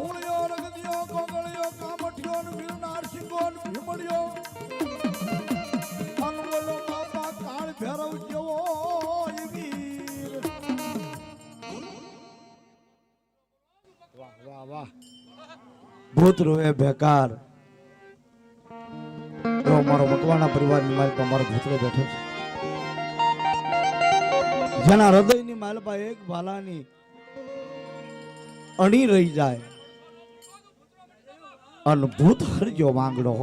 ભૂળ્યો રગદિયો ગોગળિયો કામઠિયો ગિરનાર સિંગો ભીમળિયો અનવલો બાપા કાળ ભેરવ જેવો બેકાર. તો મારો મકવાણા પરિવારની માલિક ભૂતરો બેઠો જેના હૃદયની માલપા એક ભાલાની અણી રહી જાય. અને ભૂત હરજો માંગડો.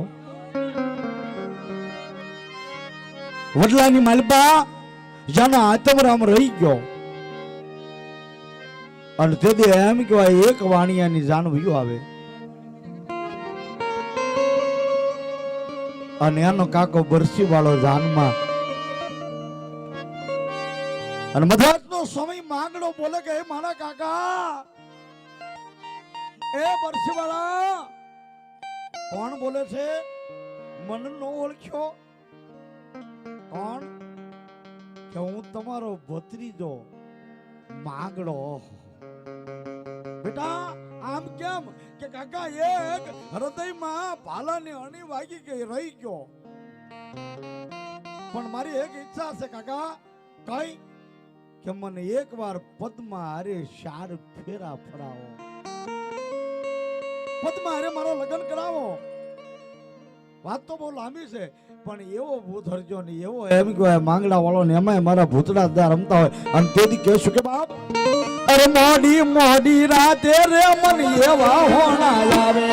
વડલાની માલપા જેનો આતમરામ રહી ગયો. અને તેથી એમ કહેવાય, એક વાણિયાની જાણવ્યું આવે. અને એનો કાકો બરસી વાળો જાનમાં. અને મધાતનો સમય માંગડો બોલે કે મારા કાકા, એ બરસી વાળા કોણ બોલે છે? મન નો ઓળખ્યો? કોણ? કે હું તમારો ભત્રીજો, માંગડો. બેટા, આમ કેમ? કે કાકા એક હૃદયમાં ભાલાની અણી વાગી ગઈ, રહી ગયો. પણ મારી એક ઈચ્છા છે કાકા, કઈ? કે મને એકવાર પદ્મા હારે શાર ફેરા ફરાવો. પદ્મા હારે મારો લગ્ન કરાવો. વાત તો બહુ લાંબી છે, પણ એવો ભૂત હરજો ને એવો એમ કહેવાય માંગડા વાળો ને એમાંય મારા ભૂતડા દા રમતા હોય. અને તેથી કહેશું કે બાપ, અરે મોડી મોડી રાતે રે મન એવા હોણા આવે